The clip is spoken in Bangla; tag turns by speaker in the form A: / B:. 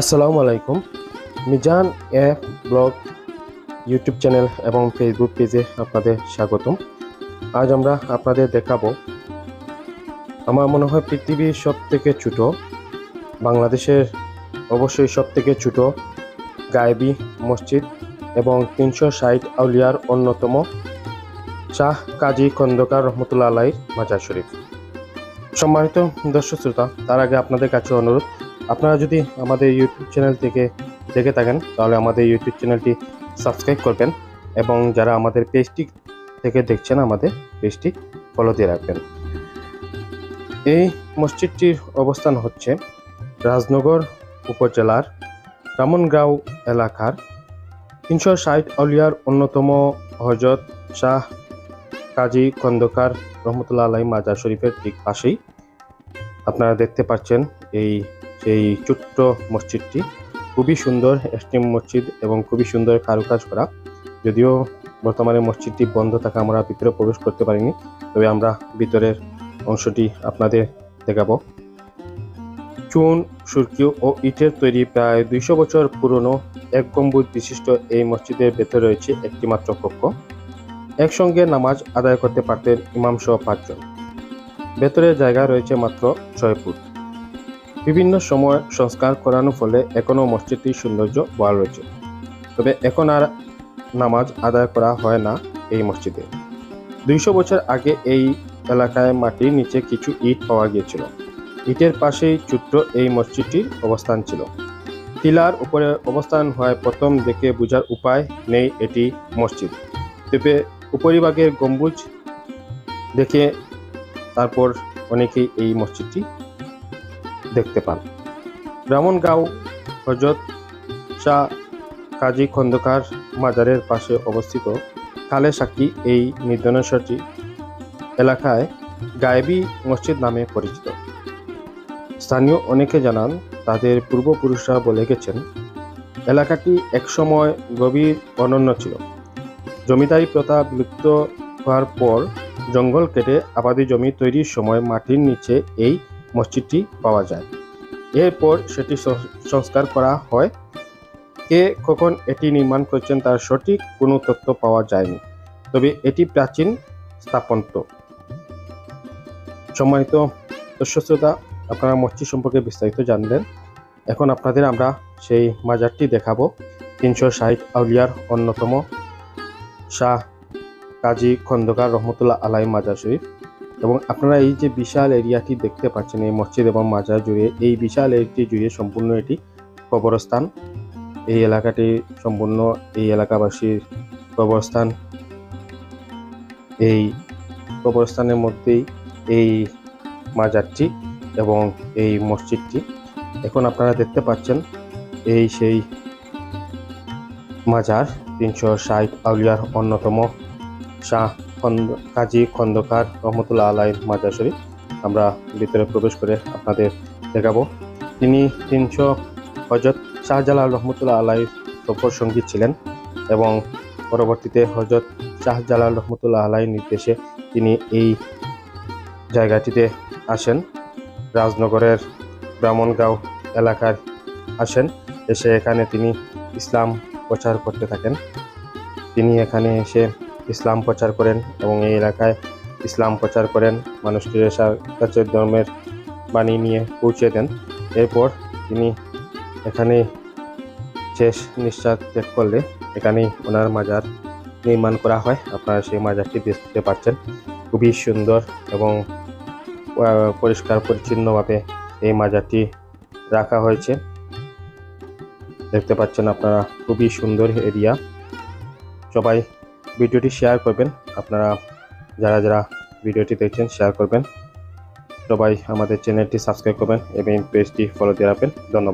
A: আসসালামু আলাইকুম। Mizan F blog YouTube channel এবং ফেসবুক পেজে আপনাদের স্বাগতম। আজ আমরা আপনাদের দেখাবো, আমার মনে হয় পৃথিবীর সব থেকে ছোট, বাংলাদেশের অবশ্যই সব থেকে ছোট গায়েবী মসজিদ এবং তিনশো ষাট আউলিয়ার অন্যতম শাহ কাজী খন্দকার রহমতুল্লাহ আলাইর মাজার শরীফ। সম্মানিত দর্শক শ্রোতা, তার আগে আপনাদের কাছে অনুরোধ আপনারা যদি আমাদের ইউটিউব চ্যানেল থেকে দেখে থাকেন, তাহলে আমাদের ইউটিউব চ্যানেলটি সাবস্ক্রাইব করবেন এবং যারা আমাদের পেজটি থেকে দেখছেন, আমাদের পেজটি ফলো দিয়ে রাখবেন। এই মসজিদটির অবস্থান হচ্ছে রাজনগর উপজেলার রামনগাঁও এলাকার তিনশো ষাট আউলিয়ার অন্যতম হজরত শাহ কাজী খন্দকার রহমতুল্লাহ আলাই মাজার শরীফের ঠিক পাশেই। আপনারা দেখতে পাচ্ছেন এই সেই ছোট্ট মসজিদটি খুবই সুন্দর এস্টিম মসজিদ এবং খুবই সুন্দর কারুকাজ করা। যদিও বর্তমানে মসজিদটি বন্ধ থাকা আমরা ভিতরে প্রবেশ করতে পারিনি, তবে আমরা ভিতরের অংশটি আপনাদের দেখাবো। চুন সুরকি ও ইটের তৈরি প্রায় দুইশো বছর পুরনো এক গম্বুজ বিশিষ্ট এই মসজিদের ভেতরে রয়েছে একটি মাত্র কক্ষ। একসঙ্গে নামাজ আদায় করতে পারতেন ইমাম সহ পাঁচজন। ভেতরের জায়গা রয়েছে মাত্র ছয় ফুট। বিভিন্ন সময় সংস্কার করানোর ফলে এখনও মসজিদটির সৌন্দর্য বহাল রয়েছে। তবে এখন আর নামাজ আদায় করা হয় না এই মসজিদে। দুইশো বছর আগে এই এলাকায় মাটির নিচে কিছু ইট পাওয়া গিয়েছিল। ইটের পাশেই ছোট্ট এই মসজিদটির অবস্থান ছিল। টিলার উপরে অবস্থান হয় প্রথম দেখে বোঝার উপায় নেই এটি মসজিদ। তবে উপরিভাগের গম্বুজ দেখে তারপর অনেকেই এই মসজিদটি দেখতে পান। ব্রাহ্মণগাঁও হজরত শাহ কাজী খন্দকার মাজারের পাশে অবস্থিত খালে সাক্ষী এই নির্জনেশ্বরটি এলাকায় গায়েবী মসজিদ নামে পরিচিত। স্থানীয় অনেকে জানান, তাদের পূর্বপুরুষরা বলে গেছেন, এলাকাটি একসময় গভীর অনন্য ছিল। জমিদারি প্রথা বিলুপ্ত হওয়ার পর জঙ্গল কেটে আবাদি জমি তৈরির সময় মাটির নিচে এই মসজিদটি পাওয়া যায়। এরপর সেটি সংস্কার করা হয়। কে কখন এটি নির্মাণ করেছেন তার সঠিক কোনো তথ্য পাওয়া যায়নি। তবে এটি প্রাচীন স্থাপত্য। সম্মানিত দর্শক আপনারা মসজিদ সম্পর্কে বিস্তারিত জানলেন এখন আপনাদের আমরা সেই মাজারটি দেখাবো। তিনশো ষাট আউলিয়ার অন্যতম শাহ কাজী খন্দকার রহমতুল্লাহ আলাই মাজার শরীফ। এবং আপনারা এই যে বিশাল এরিয়াটি দেখতে পাচ্ছেন, এই মসজিদ এবং মাজার জুড়ে, এই বিশাল এরিয়াটি জুড়ে সম্পূর্ণ এটি কবরস্থান। এই এলাকাটি সম্পূর্ণ এই এলাকাবাসীর কবরস্থান। এই কবরস্থানের মধ্যেই এই মাজারটি এবং এই মসজিদটি। এখন আপনারা দেখতে পাচ্ছেন, এই সেই মাজার তিনশো ষাট আউলিয়ার অন্যতম শাহ কাজী খন্দকার রহমতুল্লাহ আলাই মাজার শরীফ। আমরা ভিতরে প্রবেশ করে আপনাদের দেখাবো। তিনি তিনশো হজরত শাহজালাল রহমতুল্লাহ আলাইর সফর সঙ্গী ছিলেন এবং পরবর্তীতে হজরত শাহজালাল রহমতুল্লাহ আলাই নির্দেশে তিনি এই জায়গাটিতে আসেন। রাজনগরের ব্রাহ্মণগাঁও এলাকার আসেন। এসে এখানে তিনি ইসলাম প্রচার করতে থাকেন। তিনি এখানে এসে ইসলাম প্রচার করেন এবং এই এলাকায় ইসলাম প্রচার করেন, মানুষকে কাছে ধর্মের বাণী নিয়ে পৌঁছে দেন। এরপর তিনি এখানে শেষ নিঃশ্বাস ত্যাগ করলে এখানেই ওনার মাজার নির্মাণ করা হয়। আপনারা সেই মাজারটি দেখতে পাচ্ছেন। খুবই সুন্দর এবং পরিষ্কার পরিচ্ছন্নভাবে এই মাজারটি রাখা হয়েছে। দেখতে পাচ্ছেন আপনারা, খুবই সুন্দর এরিয়া। সবাই ভিডিওটি শেয়ার করবেন। আপনারা যারা যারা ভিডিওটি দেখছেন, শেয়ার করবেন। সবাই আমাদের চ্যানেলটি সাবস্ক্রাইব করবেন এবং পেজটি ফলো দিয়ে রাখবেন। ধন্যবাদ।